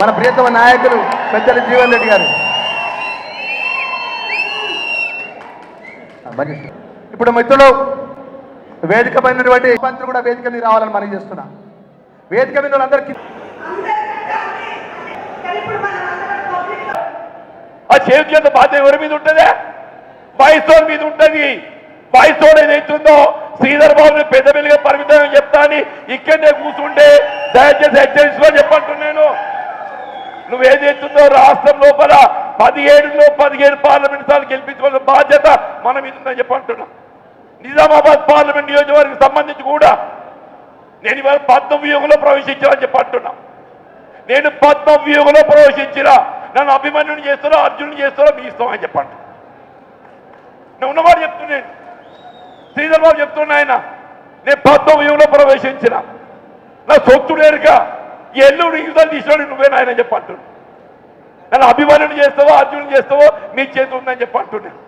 మన ప్రియతమ నాయకులు పెద్దలు జీవన్ రెడ్డి గారు. ఇప్పుడు మిత్రులు వేదిక పైనటువంటి మంత్రులు కూడా వేదిక మీద రావాలని మనం చేస్తున్నా. వేదిక మీద వాళ్ళందరికీ ఆ చేతి బాధ్యత ఎవరి మీద ఉంటుందే? వాయిస్తోన్ మీద ఉంటుంది. వాయిస్తోన్ ఏదైతుందో శ్రీధర్ బాబుని పెద్ద పెళ్ళిగా పరిమితం చెప్తా అని ఇక్కడనే కూర్చుంటే దయచేసి హెచ్చరించుకొని నువ్వు ఏదైతుందో రాష్ట్రం లోపల పదిహేడులో పదిహేడు పార్లమెంట్ సార్లు గెలిపించవలసిన బాధ్యత మన మీద ఉందని చెప్పంటున్నా నిజామాబాద్ పార్లమెంట్ నియోజకవర్గం సంబంధించి కూడా నేను ఇవాళ పద్మవ్యూహంలో ప్రవేశించాలని చెప్పంటున్నా నేను పద్మవ్యూహంలో ప్రవేశించిన నన్ను అభిమన్యుని చేస్తారో అర్జునుని చేస్తారో మీ ఇష్టం అని చెప్పండి నేను ఉన్నవాడు చెప్తున్నాను శ్రీధర్ బాబు చెప్తున్నా ఆయన నేను పద్మవ్యూహంలో ప్రవేశించిన. నా సొత్తుడేరుగా ఎల్లుడు యుద్ధాలు తీసినాడు నువ్వే నాయన చెప్పంటున్నా నన్ను అభిమానులు చేస్తావో అర్జును చేస్తావో మీ చేతి ఉందని చెప్పంటున్నాను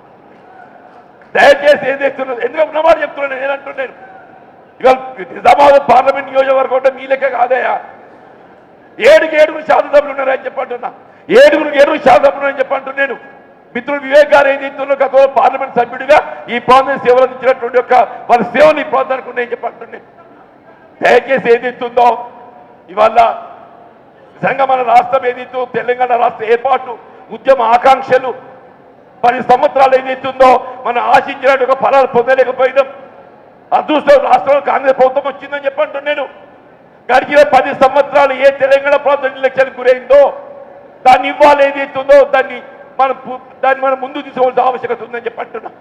దయచేసి ఏం చేస్తున్నది ఎందుకు ఉన్నమాట చెప్తున్నాను నేనంటున్నాను ఇవాళ నిజామాబాద్ పార్లమెంట్ నియోజకవర్గం అంటే మీ లెక్క కాదయా ఏడుకి ఏడుగురు శాసనసభ్యులు ఉన్నారని చెప్పంటున్నా ఏడుగురు ఏడుగురు శాసనసభ్యులు అని చెప్పంటున్నాను మిత్రుడు వివేక్ గారు ఏం చేస్తున్నా గత పార్లమెంట్ సభ్యుడిగా ఈ ప్రాంతం సేవలు అందించినటువంటి యొక్క వాళ్ళ సేవలు ఈ ప్రాంతానికి ఉన్నాయని చెప్పంటున్నాను దయచేసి ఇస్తుందో ఇవాళ నిజంగా మన రాష్ట్రం ఏదైతే తెలంగాణ రాష్ట్ర ఏర్పాటు ఉద్యమ ఆకాంక్షలు పది సంవత్సరాలు ఏదైతుందో మనం ఆశించినట్టు ఒక ఫలాలు పొందలేకపోయినాం. అదృష్టం రాష్ట్రంలో కాంగ్రెస్ ప్రభుత్వం వచ్చిందని చెప్పంటు నేను గడిచిన పది సంవత్సరాలు ఏ తెలంగాణ ప్రాంతం ఎలక్షన్ గురైందో దాన్ని ఇవ్వాలి ఏదైతుందో దాన్ని మనం దాన్ని మనం ముందు తీసుకోవాల్సిన ఆవశ్యకత ఉందని చెప్పంటున్నాం